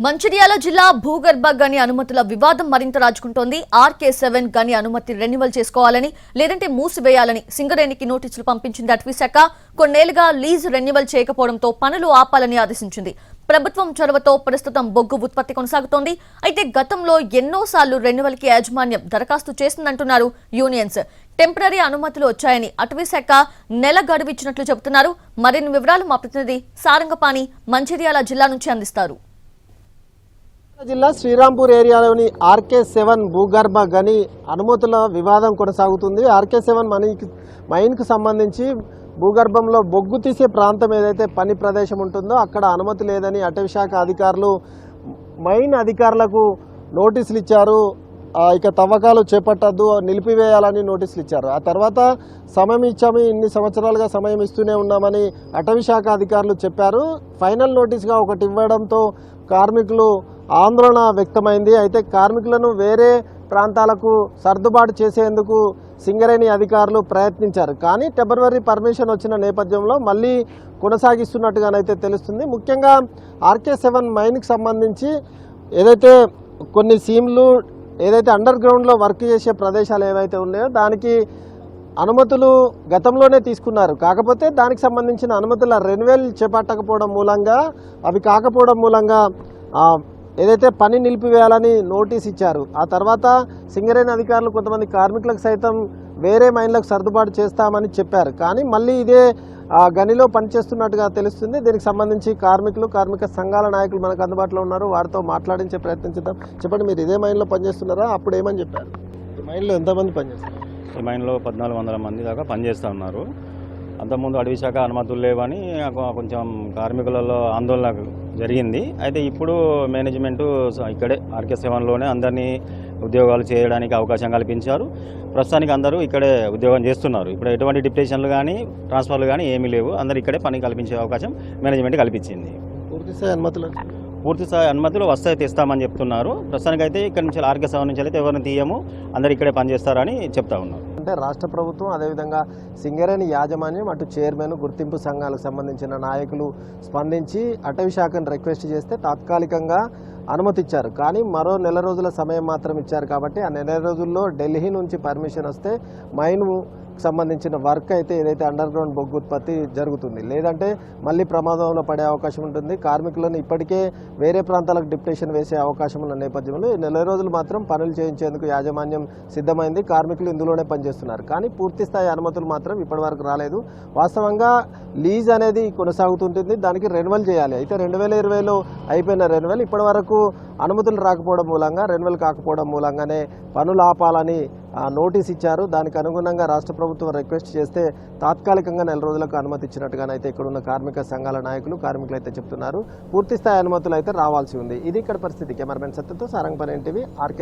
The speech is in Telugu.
మంచిర్యాల జిల్లా భూగర్భ గని అనుమతుల వివాదం మరింత రాజుకుంటోంది. ఆర్కే సెవెన్ గని అనుమతి రెన్యువల్ చేసుకోవాలని లేదంటే మూసివేయాలని సింగరేణికి నోటీసులు పంపించింది అటవీశాఖ కొన్నేళ్ళుగా లీజు రెన్యువల్ చేయకపోవడంతో పనులు ఆపాలని ఆదేశించింది. ప్రభుత్వం చొరవతో ప్రస్తుతం బొగ్గు ఉత్పత్తి కొనసాగుతోంది. అయితే గతంలో ఎన్నోసార్లు రెన్యువల్కి యాజమాన్యం దరఖాస్తు చేసిందంటున్నారు యూనియన్స్. టెంపరీ అనుమతులు వచ్చాయని అటవీశాఖ నెల గడువిచ్చినట్లు చెబుతున్నారు. మరిన్ని వివరాలు మా ప్రతినిధి సారంగపాణి మంచిర్యాల జిల్లా నుంచి అందిస్తారు. జిల్లా శ్రీరాంపూర్ ఏరియాలోని ఆర్కే సెవెన్ భూగర్భ గని అనుమతుల వివాదం కొనసాగుతుంది. ఆర్కే సెవెన్ మనకి మైన్కు సంబంధించి భూగర్భంలో బొగ్గు తీసే ప్రాంతం ఏదైతే పని ప్రదేశం ఉంటుందో అక్కడ అనుమతి లేదని అటవీశాఖ అధికారులు మైన్ అధికారులకు నోటీసులు ఇచ్చారు. ఇక తవ్వకాలు చేపట్టద్దు నిలిపివేయాలని నోటీసులు ఇచ్చారు. ఆ తర్వాత సమయం ఇచ్చాము ఇన్ని సంవత్సరాలుగా సమయం ఇస్తూనే ఉన్నామని అటవీ శాఖ అధికారులు చెప్పారు. ఫైనల్ నోటీస్గా ఒకటి ఇవ్వడంతో కార్మికులు ఆందోళన వ్యక్తమైంది. అయితే కార్మికులను వేరే ప్రాంతాలకు సర్దుబాటు చేసేందుకు సింగరేణి అధికారులు ప్రయత్నించారు. కానీ టెంపరవరీ పర్మిషన్ వచ్చిన నేపథ్యంలో మళ్ళీ కొనసాగిస్తున్నట్టుగానైతే తెలుస్తుంది. ముఖ్యంగా ఆర్కే సెవెన్ మైన్కి సంబంధించి ఏదైతే కొన్ని సీమ్లు ఏదైతే అండర్ గ్రౌండ్లో వర్క్ చేసే ప్రదేశాలు ఏవైతే ఉన్నాయో దానికి అనుమతులు గతంలోనే తీసుకున్నారు. కాకపోతే దానికి సంబంధించిన అనుమతుల రెన్యువల్ చేపట్టకపోవడం మూలంగా అవి కాకపోవడం మూలంగా ఏదైతే పని నిలిపివేయాలని నోటీస్ ఇచ్చారు ఆ తర్వాత సింగరేణి అధికారులు కొంతమంది కార్మికులకు సైతం వేరే మైన్లకు సర్దుబాటు చేస్తామని చెప్పారు. కానీ మళ్ళీ ఇదే ఆ, గనిలో పనిచేస్తున్నట్టుగా తెలుస్తుంది. దీనికి సంబంధించి కార్మికులు కార్మిక సంఘాల నాయకులు మనకు అందుబాటులో ఉన్నారు. వారితో మాట్లాడించే ప్రయత్నించుదాం చెప్పండి మీరు ఇదే మైన్లో పనిచేస్తున్నారా? అప్పుడు ఏమని చెప్పారు? ఈ మైన్లో ఎంతమంది పనిచేస్తారు? ఈ మైన్లో పద్నాలుగు వందల మంది దాకా పనిచేస్తూ ఉన్నారు. అంతకుముందు అడవి శాఖ అనుమతులు లేవని కొంచెం కార్మికులలో ఆందోళన జరిగింది. అయితే ఇప్పుడు మేనేజ్మెంటు ఇక్కడే ఆర్కే సెవెన్లోనే అందరినీ ఉద్యోగాలు చేయడానికి అవకాశం కల్పించారు. ప్రస్తుతానికి అందరూ ఇక్కడే ఉద్యోగం చేస్తున్నారు. ఇప్పుడు ఎటువంటి డిప్యుటేషన్లు కానీ ట్రాన్స్ఫర్లు కానీ ఏమీ లేవు. అందరు ఇక్కడే పని కల్పించే అవకాశం మేనేజ్మెంట్ కల్పించింది. పూర్తి స్థాయి అనుమతులు? పూర్తి స్థాయి అనుమతులు వస్తాయి తెస్తామని చెప్తున్నారు. ప్రస్తుతానికైతే ఇక్కడ నుంచి ఆర్కే సెవెన్ నుంచి అయితే ఎవరిని తీయము అందరు ఇక్కడే పనిచేస్తారని చెప్తా ఉన్నారు. అంటే రాష్ట్ర ప్రభుత్వం అదేవిధంగా సింగరేణి యాజమాన్యం అటు చైర్మన్ గుర్తింపు సంఘాలకు సంబంధించిన నాయకులు స్పందించి అటవీ శాఖను రిక్వెస్ట్ చేస్తే తాత్కాలికంగా అనుమతి ఇచ్చారు కానీ మరో నెల రోజుల సమయం మాత్రం ఇచ్చారు కాబట్టి ఆ నెల రోజుల్లో ఢిల్లీ నుంచి పర్మిషన్ వస్తే మైన్ సంబంధించిన వర్క్ అయితే ఏదైతే అండర్ గ్రౌండ్ బొగ్గు ఉత్పత్తి జరుగుతుంది. లేదంటే మళ్ళీ ప్రమాదంలో పడే అవకాశం ఉంటుంది. కార్మికులను ఇప్పటికే వేరే ప్రాంతాలకు డిప్టేషన్ వేసే అవకాశం ఉన్న నేపథ్యంలో ఈ నెల రోజులు మాత్రం పనులు చేయించేందుకు యాజమాన్యం సిద్ధమైంది. కార్మికులు ఇందులోనే పనిచేస్తున్నారు. కానీ పూర్తి స్థాయి అనుమతులు మాత్రం ఇప్పటివరకు రాలేదు. వాస్తవంగా లీజ్ అనేది కొనసాగుతుంటుంది. దానికి రెన్యువల్ చేయాలి. అయితే రెండు వేల ఇరవైలో అయిపోయిన రెన్యువల్ ఇప్పటి వరకు అనుమతులు రాకపోవడం మూలంగా రెన్యువల్ కాకపోవడం మూలంగానే పనులు ఆపాలని నోటీస్ ఇచ్చారు. దానికి అనుగుణంగా రాష్ట్ర ప్రభుత్వం రిక్వెస్ట్ చేస్తే తాత్కాలికంగా నెల రోజులకు అనుమతి ఇచ్చినట్టుగానైతే ఇక్కడ ఉన్న కార్మిక సంఘాల నాయకులు కార్మికులు అయితే చెప్తున్నారు. పూర్తిస్థాయి అనుమతులు అయితే రావాల్సి ఉంది. ఇది ఇక్కడ పరిస్థితి. కెమెరామెన్ సత్యంతో సారంగపని ఆర్కే